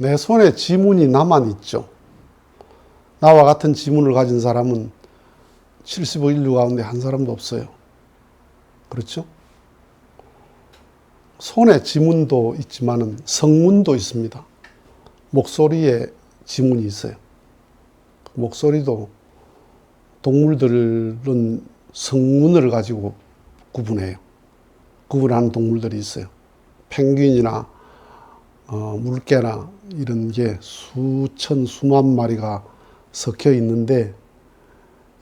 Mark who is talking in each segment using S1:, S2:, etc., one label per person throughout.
S1: 내 손에 지문이 남아 있죠. 나와 같은 지문을 가진 사람은 70억 인류 가운데 한 사람도 없어요. 그렇죠? 손에 지문도 있지만은 성문도 있습니다. 목소리에 지문이 있어요. 목소리도 동물들은 성문을 가지고 구분해요. 구분하는 동물들이 있어요. 펭귄이나 어, 물개나 이런 게 수천 수만 마리가 섞여 있는데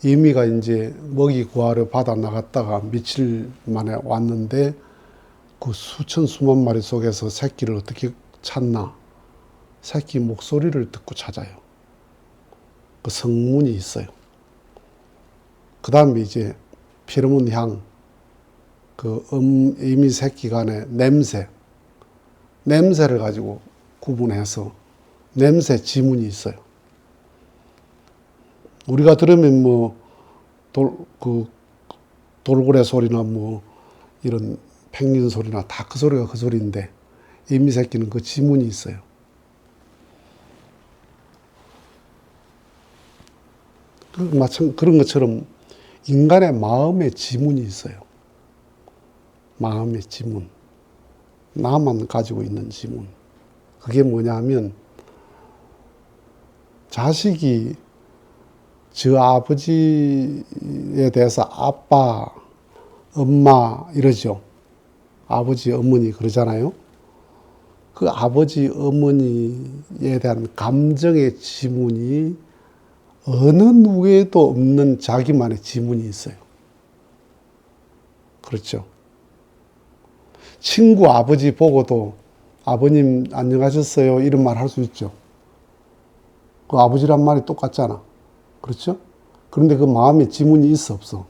S1: 이미가 이제 먹이 구하러 바다 나갔다가 며칠 만에 왔는데 그 수천 수만 마리 속에서 새끼를 어떻게 찾나? 새끼 목소리를 듣고 찾아요. 그 성문이 있어요. 그 다음에 이제 피르몬 향, 그 음, 이미 새끼 간의 냄새, 냄새를 가지고 구분해서 냄새 지문이 있어요. 우리가 들으면 뭐, 돌, 그, 돌고래 소리나 뭐, 이런 펭귄 소리나 다 그 소리가 그 소리인데, 이미 새끼는 그 지문이 있어요. 그 마찬 그런 것처럼 인간의 마음의 지문이 있어요. 마음의 지문. 나만 가지고 있는 지문. 그게 뭐냐 하면 자식이 저 아버지에 대해서 아빠, 엄마 이러죠. 아버지, 어머니 그러잖아요. 그 아버지, 어머니에 대한 감정의 지문이 어느 누구에도 없는 자기만의 지문이 있어요. 그렇죠. 친구 아버지 보고도 아버님 안녕하셨어요 이런 말 할 수 있죠. 그 아버지란 말이 똑같잖아. 그렇죠? 그런데 그 마음에 지문이 있어 없어?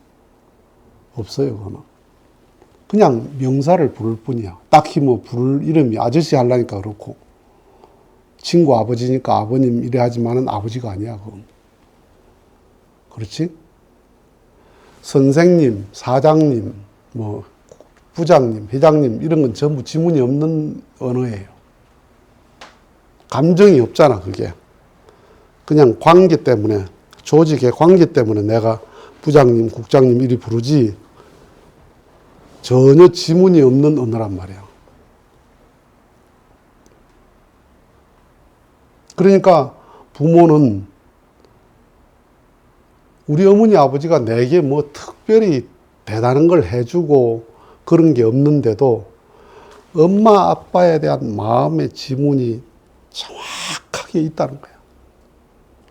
S1: 없어요 그거는. 그냥 명사를 부를 뿐이야. 딱히 뭐 부를 이름이 아저씨 하려니까 그렇고 친구 아버지니까 아버님 이래 하지만은 아버지가 아니야 그건. 그렇지? 선생님, 사장님, 뭐 부장님, 회장님 이런 건 전부 지문이 없는 언어예요. 감정이 없잖아 그게. 그냥 관계 때문에 조직의 관계 때문에 내가 부장님, 국장님 이리 부르지 전혀 지문이 없는 언어란 말이야. 그러니까 부모는 우리 어머니 아버지가 내게 뭐 특별히 대단한 걸 해주고 그런 게 없는데도 엄마 아빠에 대한 마음의 지문이 정확하게 있다는 거야.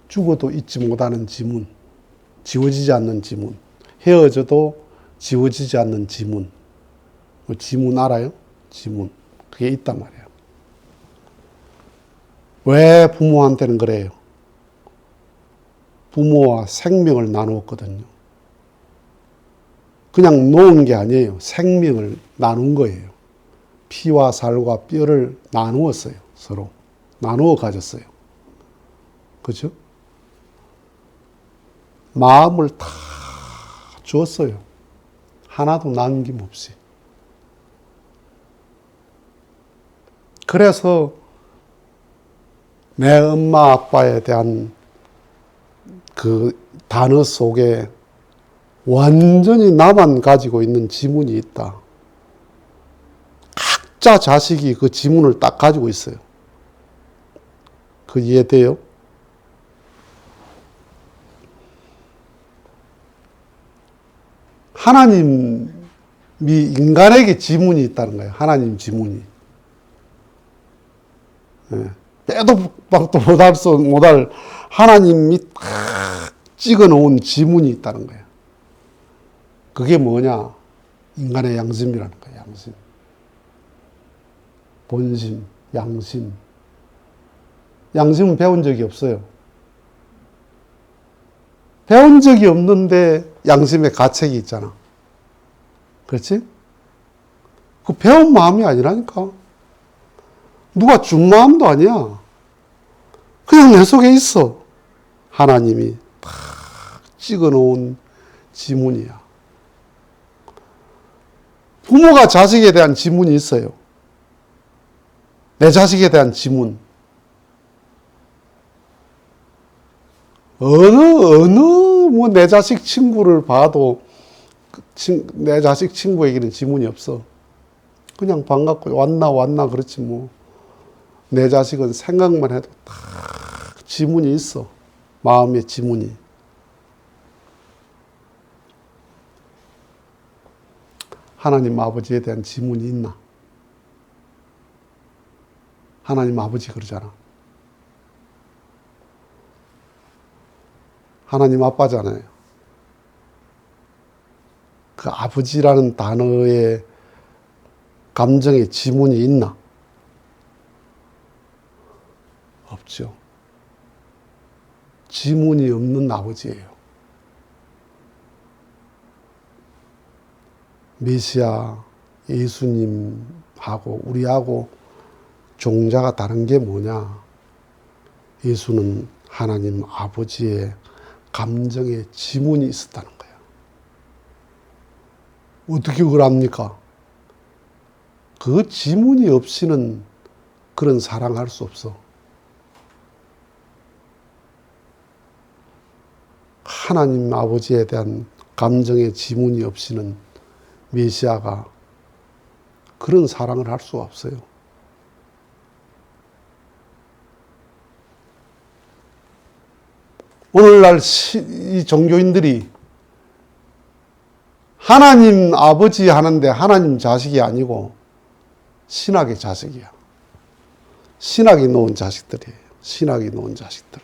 S1: 죽어도 잊지 못하는 지문, 지워지지 않는 지문, 헤어져도 지워지지 않는 지문. 뭐 지문 알아요? 지문. 그게 있단 말이야. 왜 부모한테는 그래요? 부모와 생명을 나누었거든요. 그냥 놓은 게 아니에요. 생명을 나눈 거예요. 피와 살과 뼈를 나누었어요. 서로. 나누어 가졌어요. 그죠? 마음을 다 주었어요. 하나도 남김없이. 그래서 내 엄마 아빠에 대한 그 단어 속에 완전히 나만 가지고 있는 지문이 있다. 각자 자식이 그 지문을 딱 가지고 있어요. 그 이해돼요? 하나님이 인간에게 지문이 있다는 거예요. 하나님 지문이. 예. 빼도 박도 못할 수, 못할 하나님이 딱 찍어 놓은 지문이 있다는 거예요. 그게 뭐냐? 인간의 양심이라는 거예요, 양심. 본심, 양심. 양심은 배운 적이 없어요. 배운 적이 없는데 양심의 가책이 있잖아. 그렇지? 그 배운 마음이 아니라니까. 누가 준 마음도 아니야. 그냥 내 속에 있어. 하나님이 탁 찍어 놓은 지문이야. 부모가 자식에 대한 지문이 있어요. 내 자식에 대한 지문. 어느, 어느, 뭐, 내 자식 친구를 봐도, 그 친, 내 자식 친구에게는 지문이 없어. 그냥 반갑고, 왔나, 왔나, 그렇지, 뭐. 내 자식은 생각만 해도 다 지문이 있어. 마음의 지문이. 하나님 아버지에 대한 지문이 있나? 하나님 아버지 그러잖아. 하나님 아빠잖아요. 그 아버지라는 단어에 감정의 지문이 있나? 없죠. 지문이 없는 아버지예요. 메시아 예수님하고 우리하고 종자가 다른 게 뭐냐? 예수는 하나님 아버지의 감정의 지문이 있었다는 거예요. 어떻게 그걸 압니까? 그 지문이 없이는 그런 사랑할 수 없어. 하나님 아버지에 대한 감정의 지문이 없이는 메시아가 그런 사랑을 할 수가 없어요. 오늘날 시, 이 종교인들이 하나님 아버지 하는데 하나님 자식이 아니고 신학의 자식이야. 신학이 놓은 자식들이에요. 신학이 놓은 자식들.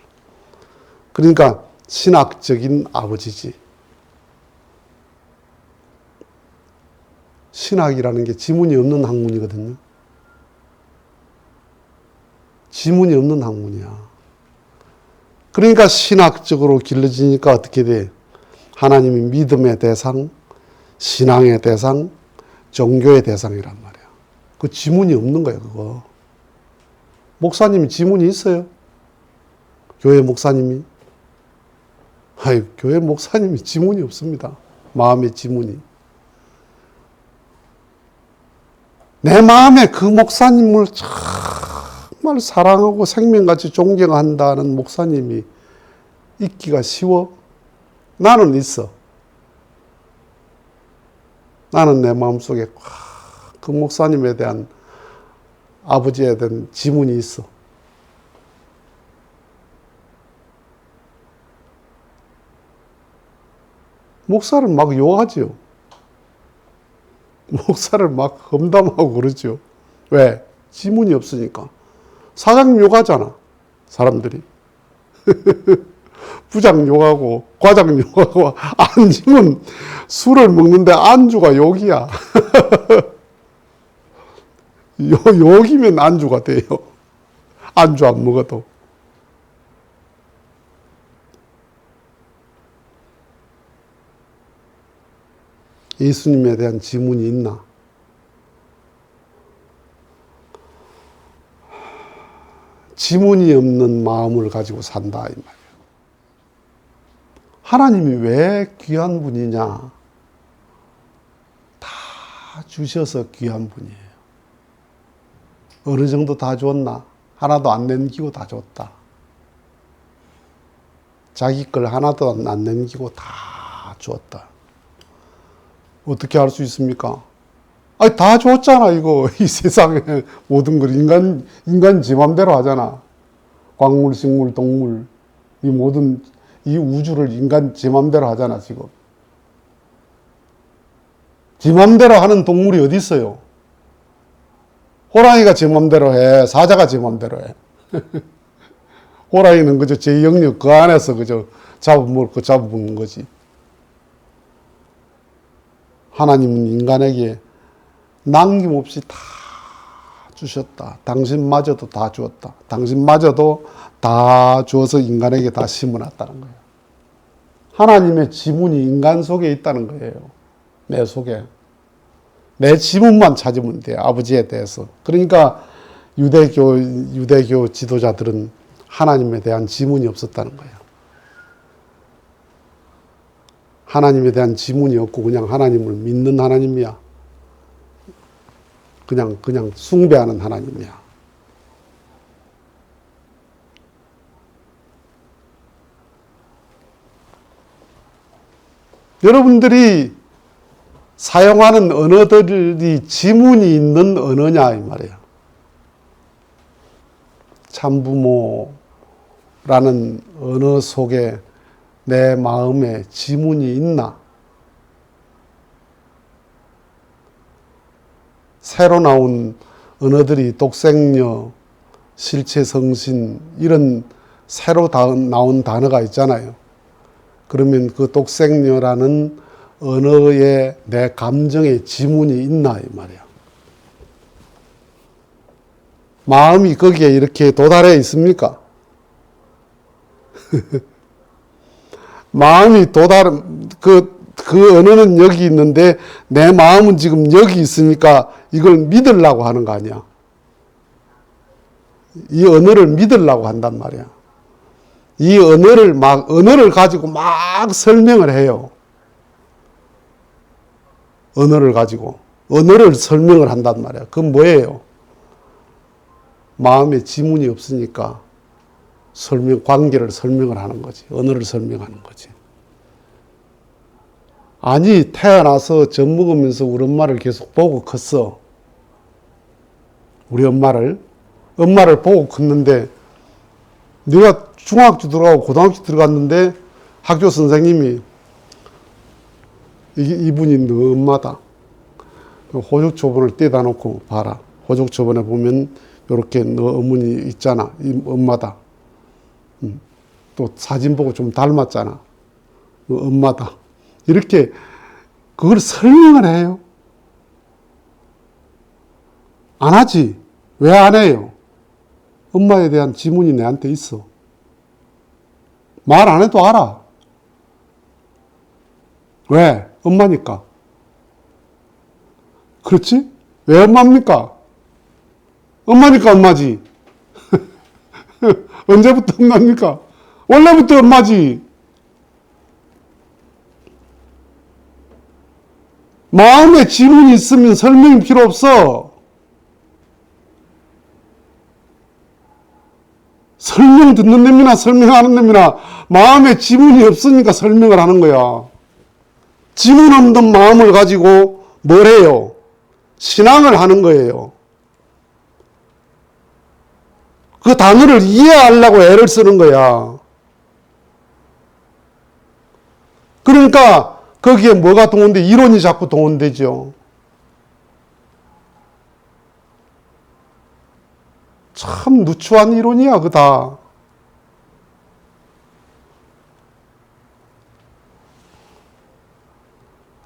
S1: 그러니까 신학적인 아버지지. 신학이라는 게 지문이 없는 학문이거든요. 지문이 없는 학문이야. 그러니까 신학적으로 길러지니까 어떻게 돼? 하나님이 믿음의 대상, 신앙의 대상, 종교의 대상이란 말이야. 그 지문이 없는 거야, 그거. 목사님이 지문이 있어요? 교회 목사님이? 아이, 교회 목사님이 지문이 없습니다. 마음의 지문이. 내 마음에 그 목사님을 정말 사랑하고 생명같이 존경한다는 목사님이 있기가 쉬워? 나는 있어. 나는 내 마음속에 그 목사님에 대한 아버지에 대한 지문이 있어. 목사를 막 욕하지요. 목사를 막 험담하고 그러죠. 왜? 지문이 없으니까. 사장님 욕하잖아. 사람들이. 부장 욕하고, 과장 욕하고, 앉으면 술을 먹는데 안주가 욕이야. 요, 욕이면 안주가 돼요. 안주 안 먹어도. 예수님에 대한 지문이 있나? 지문이 없는 마음을 가지고 산다 이 말이에요. 하나님이 왜 귀한 분이냐? 다 주셔서 귀한 분이에요. 어느 정도 다 줬나? 하나도 안 남기고 다 줬다. 자기 걸 하나도 안 남기고 다 줬다. 어떻게 할 수 있습니까? 아니, 다 줬잖아, 이거. 이 세상에 모든 걸 인간, 인간 지 맘대로 하잖아. 광물, 식물, 동물. 이 모든, 이 우주를 인간 지 맘대로 하잖아, 지금. 지 맘대로 하는 동물이 어디 있어요? 호랑이가 지 맘대로 해. 사자가 지 맘대로 해. 호랑이는 그저 제 영역 그 안에서 그저 잡아먹고 잡아먹는 거지. 하나님은 인간에게 남김없이 다 주셨다. 당신마저도 다 주었다. 당신마저도 다 주어서 인간에게 다 심어놨다는 거예요. 하나님의 지문이 인간 속에 있다는 거예요. 내 속에. 내 지문만 찾으면 돼. 아버지에 대해서. 그러니까 유대교, 유대교 지도자들은 하나님에 대한 지문이 없었다는 거예요. 하나님에 대한 지문이 없고 그냥 하나님을 믿는 하나님이야. 그냥 그냥 숭배하는 하나님이야. 여러분들이 사용하는 언어들이 지문이 있는 언어냐 이 말이에요. 참부모라는 언어 속에 내 마음에 지문이 있나? 새로 나온 언어들이 독생녀, 실체성신 이런 새로 다- 나온 단어가 있잖아요. 그러면 그 독생녀라는 언어에 내 감정의 지문이 있나 이 말이야. 마음이 거기에 이렇게 도달해 있습니까? 마음이 도달 그, 그 언어는 여기 있는데 내 마음은 지금 여기 있으니까 이걸 믿으려고 하는 거 아니야. 이 언어를 믿으려고 한단 말이야. 이 언어를 막 언어를 가지고 막 설명을 해요. 언어를 가지고 언어를 설명을 한단 말이야. 그건 뭐예요? 마음에 지문이 없으니까 설명 관계를 설명을 하는 거지. 언어를 설명하는 거지. 아니 태어나서 젖 먹으면서 우리 엄마를 계속 보고 컸어. 우리 엄마를 엄마를 보고 컸는데 네가 중학교 들어가고 고등학교 들어갔는데 학교 선생님이 이, 이분이 너 엄마다. 그 호적 초본을 떼다 놓고 봐라. 호적 초본에 보면 이렇게 너 어머니 있잖아. 이 엄마다. 음. 또 사진 보고 좀 닮았잖아. 너 엄마다. 이렇게 그걸 설명을 해요. 안 하지. 왜 안 해요? 엄마에 대한 지문이 내한테 있어. 말 안 해도 알아. 왜? 엄마니까. 그렇지? 왜 엄마입니까? 엄마니까 엄마지. 언제부터 엄마입니까? 원래부터 엄마지. 마음에 지문이 있으면 설명이 필요 없어. 설명 듣는 놈이나 설명하는 놈이나 마음에 지문이 없으니까 설명을 하는 거야. 지문 없는 마음을 가지고 뭘 해요? 신앙을 하는 거예요. 그 단어를 이해하려고 애를 쓰는 거야. 그러니까 거기에 뭐가 동원돼? 이론이 자꾸 동원되죠. 참 누추한 이론이야, 그다.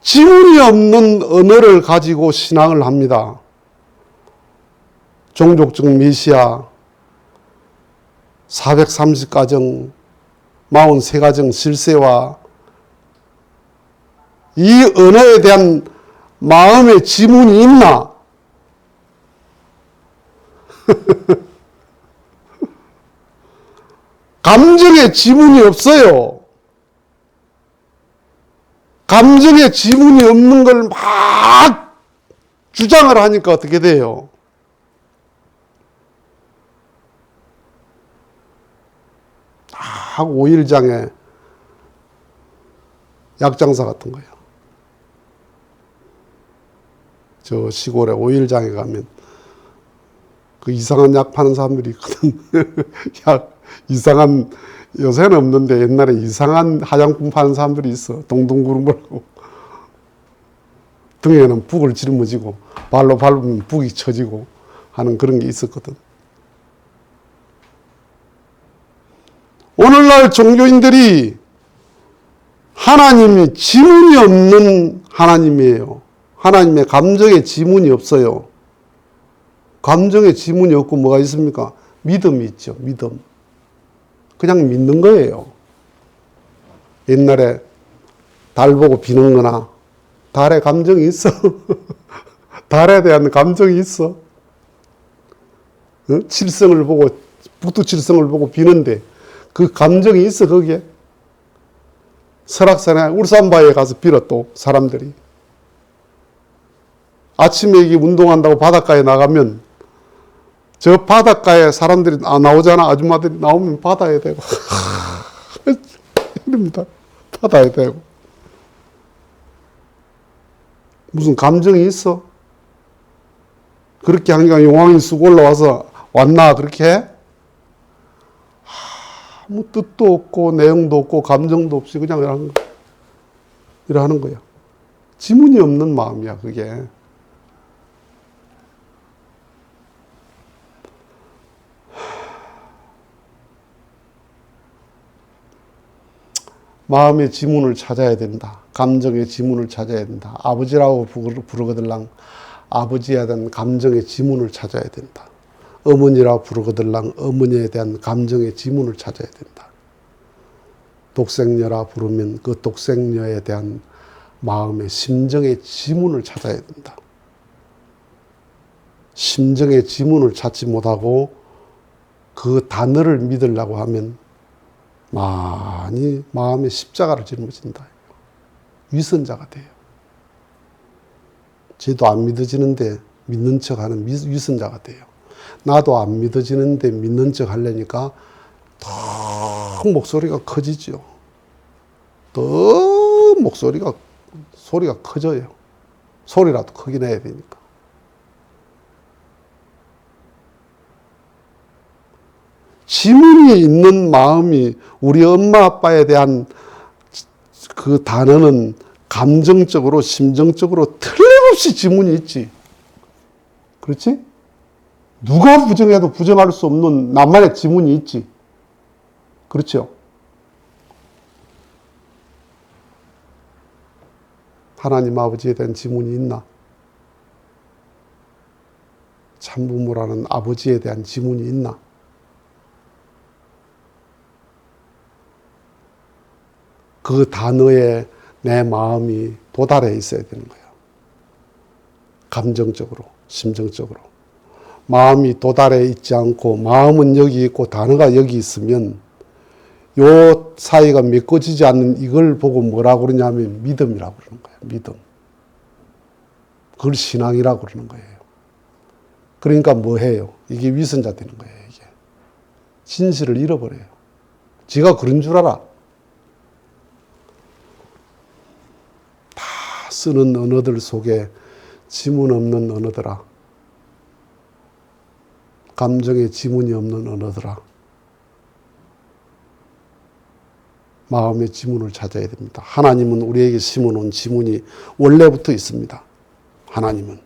S1: 지문이 없는 언어를 가지고 신앙을 합니다. 종족적 메시아, 430가정, 43가정 실세와 이 언어에 대한 마음의 지문이 있나? 감정의 지문이 없어요. 감정의 지문이 없는 걸 막 주장을 하니까 어떻게 돼요? 딱 오일장에 약장사 같은 거예요. 저 시골에 오일장에 가면 그 이상한 약 파는 사람들이 있거든. 약, 이상한, 요새는 없는데 옛날에 이상한 화장품 파는 사람들이 있어. 동동구름을 하고. 등에는 북을 짊어지고 발로 밟으면 북이 쳐지고 하는 그런 게 있었거든. 오늘날 종교인들이 하나님이 지문이 없는 하나님이에요. 하나님의 감정에 지문이 없어요. 감정에 지문이 없고 뭐가 있습니까? 믿음이 있죠. 믿음. 그냥 믿는 거예요. 옛날에 달 보고 비는 거나 달에 감정이 있어. 달에 대한 감정이 있어. 어? 칠성을 보고 북두 칠성을 보고 비는데 그 감정이 있어 거기에. 설악산에 울산바위에 가서 빌어 또 사람들이. 아침에 이게 운동한다고 바닷가에 나가면 저 바닷가에 사람들이 아, 나오잖아 아줌마들이 나오면 받아야 되고 이럽니다 받아야 되고 무슨 감정이 있어? 그렇게 하니까 용왕이 쑥 올라와서 왔나 그렇게 해? 아무 뜻도 없고 내용도 없고 감정도 없이 그냥 이러는 거 이러는 거야. 지문이 없는 마음이야 그게. 마음의 지문을 찾아야 된다. 감정의 지문을 찾아야 된다. 아버지라고 부르- 부르거들랑 아버지에 대한 감정의 지문을 찾아야 된다. 어머니라고 부르거들랑 어머니에 대한 감정의 지문을 찾아야 된다. 독생녀라 부르면 그 독생녀에 대한 마음의 심정의 지문을 찾아야 된다. 심정의 지문을 찾지 못하고 그 단어를 믿으려고 하면 많이 마음의 십자가를 짊어진다. 위선자가 돼요. 쟤도 안 믿어지는데 믿는 척 하는 미- 위선자가 돼요. 나도 안 믿어지는데 믿는 척 하려니까 더 목소리가 커지죠. 더 목소리가, 소리가 커져요. 소리라도 크게 내야 되니까. 지문이 있는 마음이 우리 엄마 아빠에 대한 그 단어는 감정적으로 심정적으로 틀림없이 지문이 있지. 그렇지? 누가 부정해도 부정할 수 없는 나만의 지문이 있지. 그렇죠? 하나님 아버지에 대한 지문이 있나? 참부모라는 아버지에 대한 지문이 있나? 그 단어에 내 마음이 도달해 있어야 되는 거예요. 감정적으로, 심정적으로. 마음이 도달해 있지 않고 마음은 여기 있고 단어가 여기 있으면 요 사이가 메꿔지지 않는 이걸 보고 뭐라고 그러냐면 믿음이라고 그러는 거예요. 믿음. 그걸 신앙이라고 그러는 거예요. 그러니까 뭐 해요? 이게 위선자 되는 거예요. 이게. 진실을 잃어버려요. 지가 그런 줄 알아. 쓰는 언어들 속에 지문 없는 언어더라. 감정의 지문이 없는 언어더라. 마음의 지문을 찾아야 됩니다. 하나님은 우리에게 심어놓은 지문이 원래부터 있습니다. 하나님은.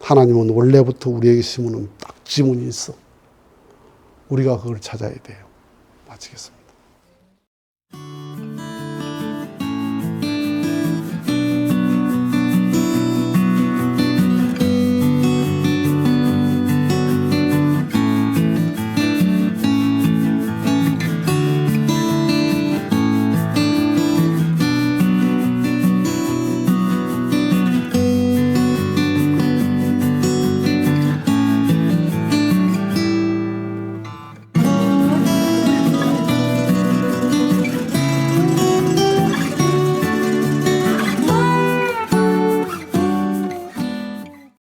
S1: 하나님은 원래부터 우리에게 심어놓은 딱 지문이 있어. 우리가 그걸 찾아야 돼요. 마치겠습니다.